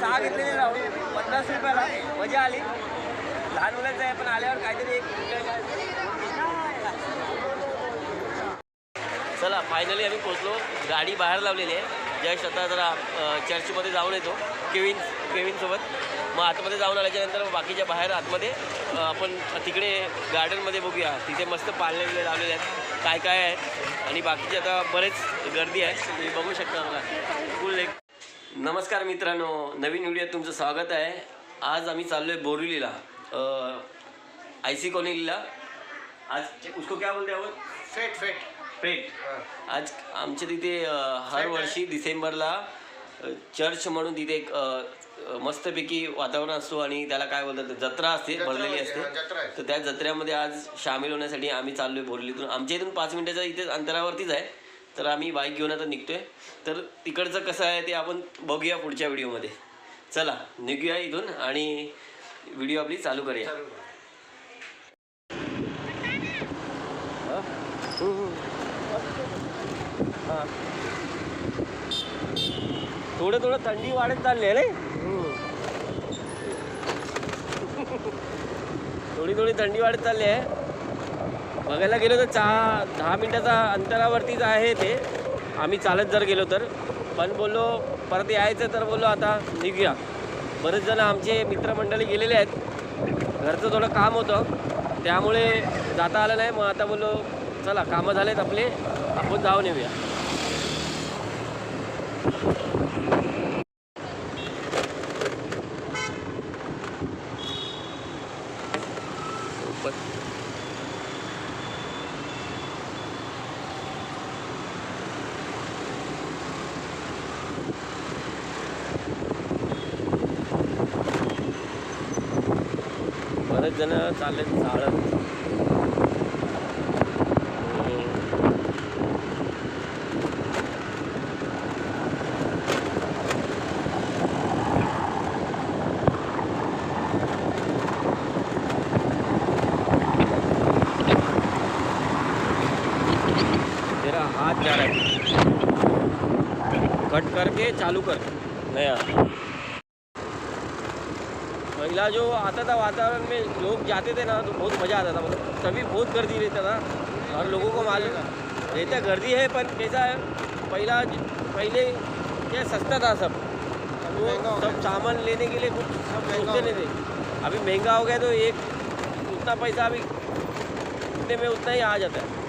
सहा घेतलेले राहून पन्नास रुपयाला. मजा आली. लहान मुलांचं आहे पण आल्यावर काहीतरी एक चला फायनली आम्ही पोचलो गाडी बाहेर लावलेली आहे. जस्ट आता जरा चर्चमध्ये जाऊन येतो. केविन केविनसोबत मग आतमध्ये जाऊन आल्याच्यानंतर बाकीच्या बाहेर आतमध्ये आपण तिकडे गार्डनमध्ये बघूया. तिथे मस्त पाळणे वगैरे लावलेले आहेत. काय काय आहे? आणि बाकीचे आता बरेच गर्दी आहे. तुम्ही बघू शकता मला फुल एक नमस्कार मित्रांनो नवीन व्हिडिओत तुमचं स्वागत आहे. आज आम्ही चाललो आहे बोरिवलीला आय सी कॉलनीला. आज उसको क्या बोलते आपण फेट फेट. पेट आज आमच्या तिथे हर वर्षी डिसेंबरला चर्च म्हणून तिथे एक मस्तपैकी वातावरण असतो आणि त्याला काय बोलतात जत्रा असते भरलेली असते. आहे. तर त्या जत्रेमध्ये आज सामील होण्यासाठी आम्ही चाललोय बोरलीतून आमच्या इथून पाच मिनिटाच्या इथे अंतरावरतीच आहे. तर आम्ही बाईक घेऊन आता निघतोय. तर तिकडचं कसं आहे ते आपण बघूया पुढच्या व्हिडिओमध्ये. चला निघूया इथून आणि व्हिडिओ आपली चालू करूया. थोडं थोडं थंडी वाढत चालली आहे थोडी थोडी थंडी वाढत चालली आहे. बघायला गेलो तर चहा दहा मिनिटाचा अंतरावरतीच आहे ते. आम्ही चालत जर गेलो तर. पण बोललो परत यायचं तर बोललो आता निघूया. बरेच जण आमचे मित्रमंडळी गेलेले आहेत. घरचं थोडं काम होतं. त्यामुळे जाता आलं नाही. मग आता बोललो चला कामं झालेत आपले. आपण जाऊन येऊया. बरेच जण चालले चालत तेरा हाथ जा रहा है कट करके चालू कर. नया पहला जो आता था वातावरण में लोग जाते थे ना तो बहुत मज़ा आता था। मतलब तभी बहुत गर्दी रहता था और लोगों को मालूम रहता गर्दी है पर कैसा है पहला पहले क्या सस्ता था सब। महँगा सब सामान लेने के लिए कुछ सब सोचते नहीं थे। अभी महँगा हो गया तो एक उतना पैसा अभी उतने में उतना ही आ जाता है।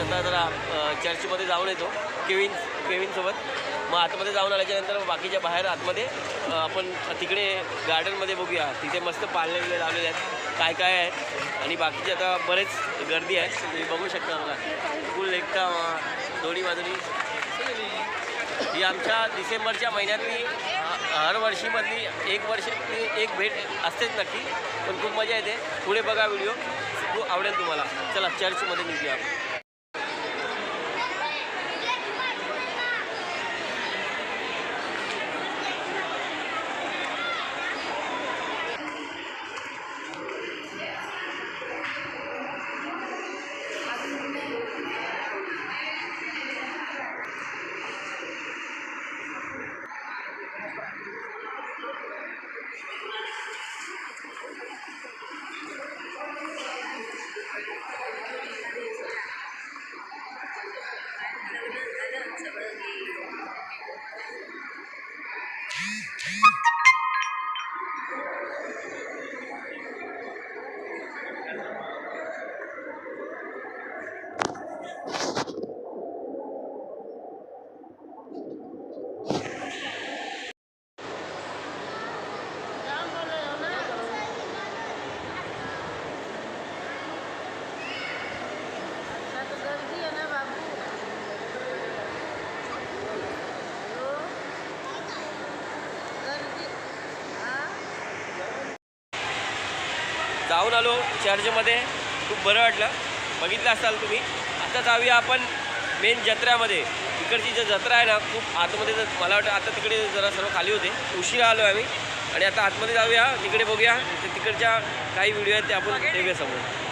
सध्या जरा चर्चमध्ये जाऊन येतो केविन केविनसोबत. मग आतमध्ये जाऊन आल्याच्यानंतर मग बाकीच्या बाहेर आतमध्ये आपण तिकडे गार्डनमध्ये बघूया. तिथे मस्त पाळणे वगैरे लावलेले आहेत. काय काय आहे? आणि बाकीचे आता बरेच गर्दी आहे तुम्ही बघू शकता बघा. फुल एकटा दोन्ही बाजूनी. ही आमच्या डिसेंबरच्या महिन्यातली हर वर्षीमधली एक वर्ष एक भेट असतेच नक्की पण खूप मजा येते. पुढे बघा व्हिडिओ. खूप आवडेल तुम्हाला. चला चर्चमध्ये निघूया आपण. जाऊन आलो चर्चमध्ये. खूप बरं वाटलं. बघितलं असाल तुम्ही. आता जाऊया आपण मेन जत्र्यामध्ये. तिकडची जी जत्रा आहे ना खूप आतमध्ये जर- मला वाटतं आता तिकडे जरा सर्व खाली होते. उशिरा आलो आम्ही. आणि आता आतमध्ये जाऊया. तिकडे बघूया. तिकडच्या काही व्हिडिओ आहेत ते आपण देऊया समोर.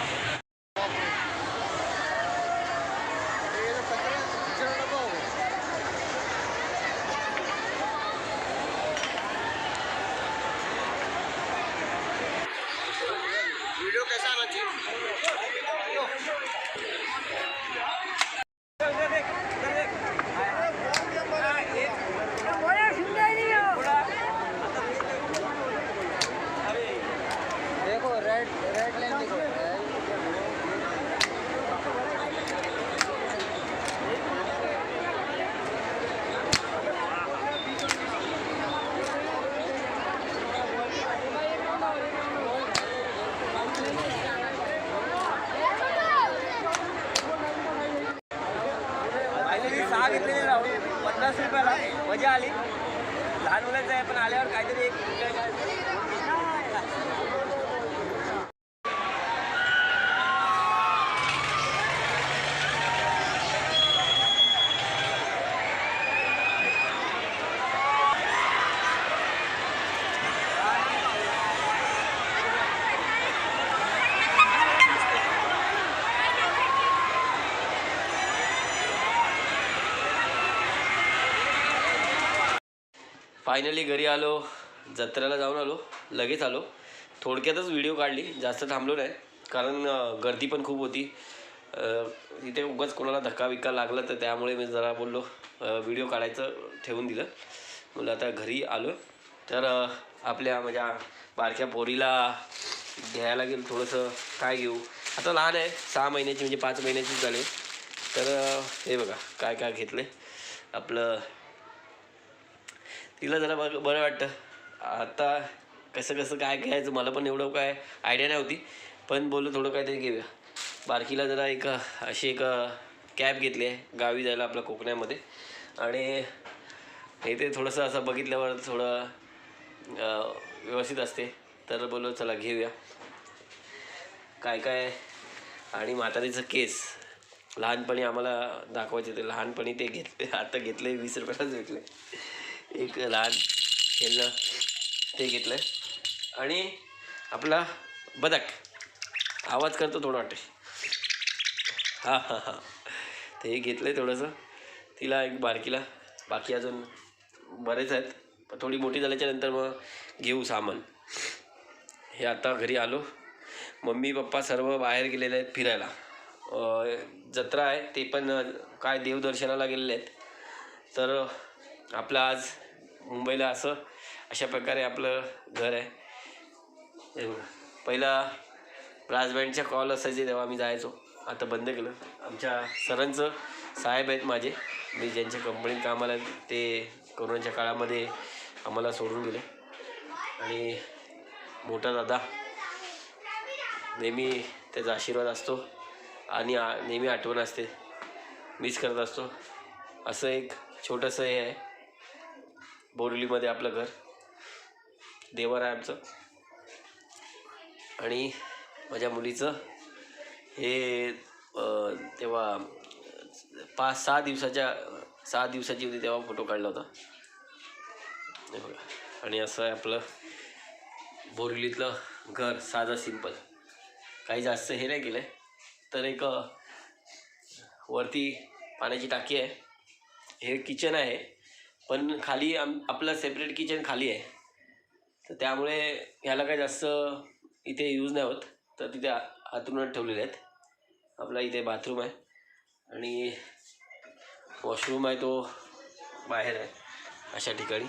फायनली सहा पन्नास रुपयाला. मजा आली. लहान मुलांचं आहे पण आल्यावर काहीतरी एक फायनली घरी आलो. जत्रेला जाऊन आलो. लगेच आलो. थोडक्यातच व्हिडिओ काढली. जास्त थांबलो नाही. कारण गर्दी पण खूप होती. तिथे इथे उगाच कोणाला धक्का विक्का लागला तर त्यामुळे मी जरा बोललो व्हिडिओ काढायचं ठेवून दिलं. मला आता घरी आलो. तर आपल्या माझ्या बारक्या पोरीला घ्यायला गेलं. थोडंसं काय घेऊ? आता लहान आहे. सहा महिन्याची म्हणजे पाच महिन्याचीच झाले. तर हे बघा काय काय घेतलं आपलं तिला जरा बरं बरं वाटतं. आता कसं कसं काय घ्यायचं मला पण एवढं काय आयडिया नाही होती पण बोललो थोडं काहीतरी घेऊया. बारकीला जरा एक अशी एक कॅब घेतली आहे. गावी जायला आपल्या कोकणामध्ये. आणि हे ते थोडंसं असं बघितल्यावर थोडं व्यवस्थित असते. तर बोललो चला घेऊया. काय काय? आणि म्हातारीचं केस. लहानपणी आम्हाला दाखवायचे ते लहानपणी ते घेतले. आता घेतले वीस रुपयालाच भेटले. एक लहान खेळणं ते घेतलं आणि आपला बदक. आवाज करतो थोडं वाटते हां हां हां. ते घेतलं आहे थोडंसं. तिला एक बारकीला. बाकी अजून बरेच आहेत. पण थोडी मोठी झाल्याच्यानंतर मग घेऊ सामान. हे आता घरी आलो. मम्मी पप्पा सर्व बाहेर गेलेले आहेत फिरायला. जत्रा आहे. ते पण काय देवदर्शनाला गेलेले आहेत. तर आपलं आज मुंबईला असं अशा प्रकारे आपलं घर आहे. पहिला ब्रासबँडच्या कॉल असायचे तेव्हा आम्ही जायचो. आता बंद केलं. आमच्या सरांचं साहेब आहेत माझे. मी ज्यांच्या कंपनीत कामाला आहे, ते कोरोनाच्या काळामध्ये आम्हाला सोडून गेले. आणि मोठा दादा नेहमी त्याचा आशीर्वाद असतो आणि आ नेहमी आठवण असते. मिस करत असतो. असं एक छोटंसं हे आहे. बोरिवलीमध्ये आपलं घर. देवर आहे आमचं. आणि माझ्या मुलीचं हे तेव्हा पाच सहा दिवसाच्या सहा दिवसाची होती तेव्हा फोटो काढला होता. बघा. आणि असं आहे आपलं बोरिवलीतलं घर साधं सिंपल. काही जास्त हे नाही केलं आहे तर एक वरती पाण्याची टाकी आहे. हे किचन आहे. पण खाली आम आपलं सेपरेट किचन खाली आहे. तर त्यामुळे ह्याला काही जास्त इथे यूज नाही होत. तर तिथे आ- ठेवलेले आहेत. आपला इथे बाथरूम आहे. आणि वॉशरूम आहे तो बाहेर आहे. अशा ठिकाणी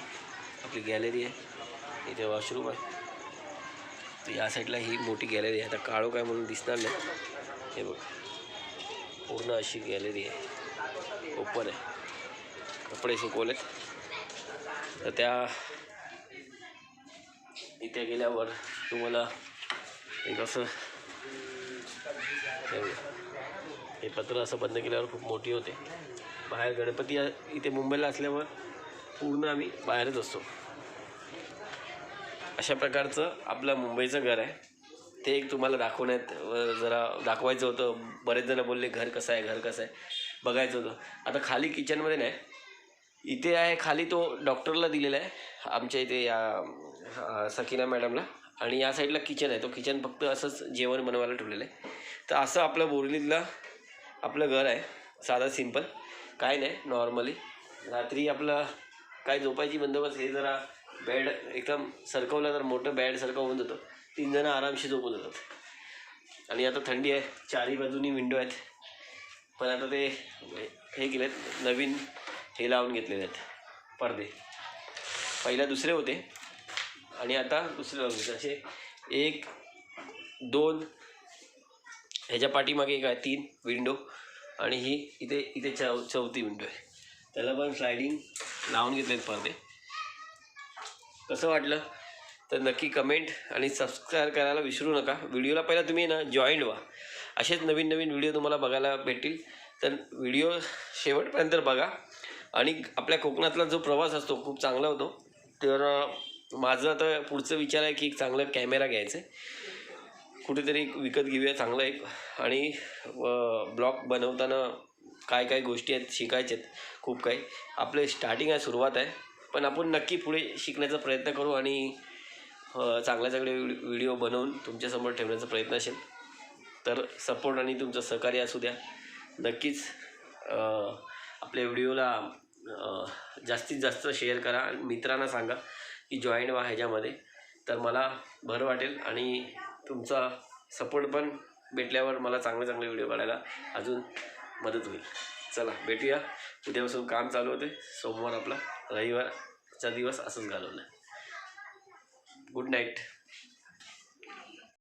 आपली गॅलरी आहे. इथे वॉशरूम आहे. तर या साईडला ही मोठी गॅलरी आहे. आता काळो काय म्हणून दिसणार नाही. हे बघ. पूर्ण अशी गॅलरी आहे. ओपन आहे. कपडे सुकवलेत. तर त्या इथे गेल्यावर तुम्हाला एक असं हे पत्र असं बंद केल्यावर खूप मोठी होते. बाहेर गणपती इथे मुंबईला असल्यावर पूर्ण आम्ही बाहेरच असतो. अशा प्रकारचं आपलं मुंबईचं घर आहे. ते एक तुम्हाला दाखवण्यात जरा दाखवायचं होतं. बरेच जण बोलले घर कसं आहे? घर कसं आहे? बघायचं होतं. आता खाली किचनमध्ये नाही. इथे आहे खाली तो डॉक्टरला दिलेला आहे आमच्या इथे या सकीना मॅडमला. आणि या साईडला किचन आहे तो किचन फक्त असंच जेवण बनवायला ठेवलेलं आहे. तर असं आपलं बोरलीतला आपलं घर आहे साधा सिंपल. काय नाही नॉर्मली. रात्री आपलं काय झोपायची बंदोबस्त हे जरा बेड एकदम सरकवलं तर मोठं बेड सरकं होऊन जातं. तीन जणं आरामशी झोपून जातात. आणि आता थंडी आहे चारही बाजूनी विंडो आहेत. पण आता ते हे केलेत नवीन हे लावून घेतलेले आहेत. पडदे. पहिला दुसरे होते. आणि आता दुसरे लावून घेतले. असे एक दोन ह्याच्या पाठीमागे एक आहे तीन विंडो. आणि ही इथे इथे चौ चौथी विंडो आहे. त्याला पण स्लायडिंग लावून घेतलेत पडदे. कसं वाटलं? तर नक्की कमेंट आणि सबस्क्राईब करायला विसरू नका. व्हिडिओला पहिला तुम्ही ना जॉईंट व्हा. असेच नवीन नवीन व्हिडिओ तुम्हाला बघायला भेटतील. तर व्हिडिओ शेवटपर्यंत बघा. आणि आपल्या कोकणातला जो प्रवास असतो खूप चांगला होतो. तर माझं आता पुढचं विचार आहे की एक चांगला कॅमेरा घ्यायचा आहे. कुठेतरी विकत घेऊया चांगला एक. आणि ब्लॉग बनवताना काय काय गोष्टी आहेत शिकायच्या आहेत खूप काही. आपले स्टार्टिंग आहे सुरुवात आहे. पण आपण नक्की पुढे शिकण्याचा प्रयत्न करू आणि चांगल्या चांगले व्हिडिओ बनवून तुमच्यासमोर ठेवण्याचा प्रयत्न असेल तर सपोर्ट आणि तुमचं सहकार्य असू द्या. नक्कीच आपल्या व्हिडिओला जास्तीत जास्त शेअर करा आणि मित्रांना सांगा की जॉईन व्हा ह्याच्यामध्ये. तर मला बरं वाटेल आणि तुमचा सपोर्ट पण भेटल्यावर मला चांगले चांगले व्हिडिओ काढायला अजून मदत होईल. चला भेटूया. उद्यापासून काम चालू होते. सोमवार आपला. रविवारचा दिवस असंच घालवलं. Good night.